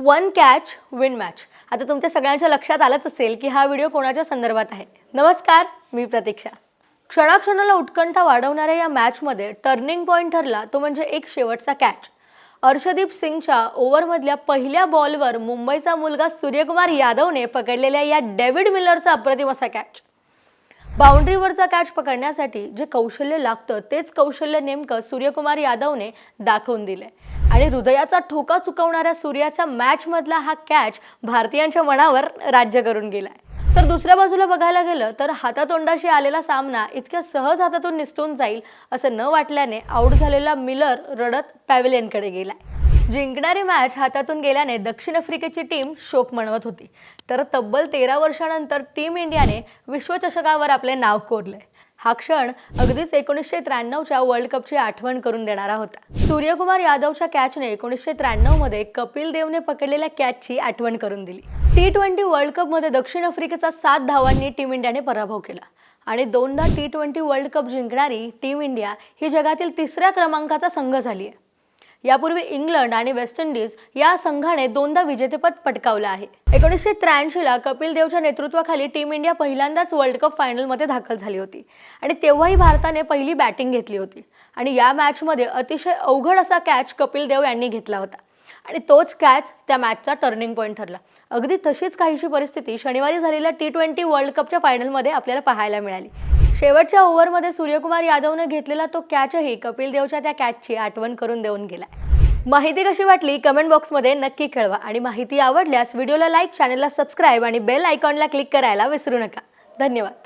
One catch win match आता तुमच्या सगळ्यांच्या लक्षात आलंच असेल की हा व्हिडिओ कोणाच्या संदर्भात आहे. नमस्कार मी प्रतीक्षा. क्षणाक्षणाला उत्कंठा वाढवणाऱ्या या मॅचमध्ये टर्निंग पॉईंट ठरला तो म्हणजे एक शेवटचा कॅच अर्षदीप सिंगच्या ओव्हरमधल्या पहिल्या बॉलवर मुंबईचा मुलगा सूर्यकुमार यादवने पकडलेल्या या डेव्हिड मिलरचा अप्रतिम असा कॅच बाउंड्रीवरचा कॅच पकडण्यासाठी जे कौशल्य लागतं तेच कौशल्य नेमकं सूर्यकुमार यादवने दाखवून दिलंय. आणि हृदयाचा ठोका चुकवणाऱ्या सूर्याचा मॅचमधला हा कॅच भारतीयांच्या मनावर राज्य करून गेलाय. तर दुसऱ्या बाजूला बघायला गेलं तर हातातोंडाशी आलेला सामना इतक्या सहज हातातून निसटून जाईल असं न वाटल्याने आऊट झालेला मिलर रडत पॅव्हिलियनकडे गेलाय. जिंकणारी मॅच हातातून गेल्याने दक्षिण आफ्रिकेची टीम शोक मनवत होती. तर तब्बल तेरा वर्षानंतर टीम इंडियाने विश्वचषकावर आपले नाव कोरले हा क्षण अगदीच एकोणीसशे त्र्याण्णवच्या वर्ल्ड कपची आठवण करून देणारा होता. सूर्यकुमार यादवच्या कॅचने एकोणीसशे त्र्याण्णवमध्ये कपिल देवने पकडलेल्या कॅचची आठवण करून दिली. टी ट्वेंटी वर्ल्ड कपमध्ये दक्षिण आफ्रिकेचा सात धावांनी टीम इंडियाने पराभव केला. आणि दोनदा टी ट्वेंटी वर्ल्ड कप जिंकणारी टीम इंडिया ही जगातील तिसऱ्या क्रमांकाचा संघ झाली आहे यापूर्वी इंग्लंड आणि वेस्ट इंडिज या संघाने दोनदा विजेतेपद पटकावलं आहे. एकोणीसशे त्र्याऐंशीला कपिल देवच्या नेतृत्वाखाली टीम इंडिया पहिल्यांदाच वर्ल्ड कप फायनलमध्ये दाखल झाली होती आणि तेव्हाही भारताने पहिली बॅटिंग घेतली होती. आणि या मॅचमध्ये अतिशय अवघड असा कॅच कपिल देव यांनी घेतला होता. आणि तोच कॅच त्या मॅचचा टर्निंग पॉईंट ठरला. अगदी तशीच काहीशी परिस्थिती शनिवारी झालेल्या टी ट्वेंटी वर्ल्ड कपच्या फायनलमध्ये आपल्याला पाहायला मिळाली. शेवटच्या ओव्हरमध्ये सूर्यकुमार यादवने घेतलेला तो कॅचही कपिल देवच्या त्या कॅचची आठवण करून देऊन गेला माहिती कशी वाटली? कमेंट बॉक्समध्ये नक्की कळवा. आणि माहिती आवडल्यास व्हिडिओला लाईक चॅनलला सबस्क्राईब आणि बेल आयकॉनला क्लिक करायला विसरू नका. धन्यवाद.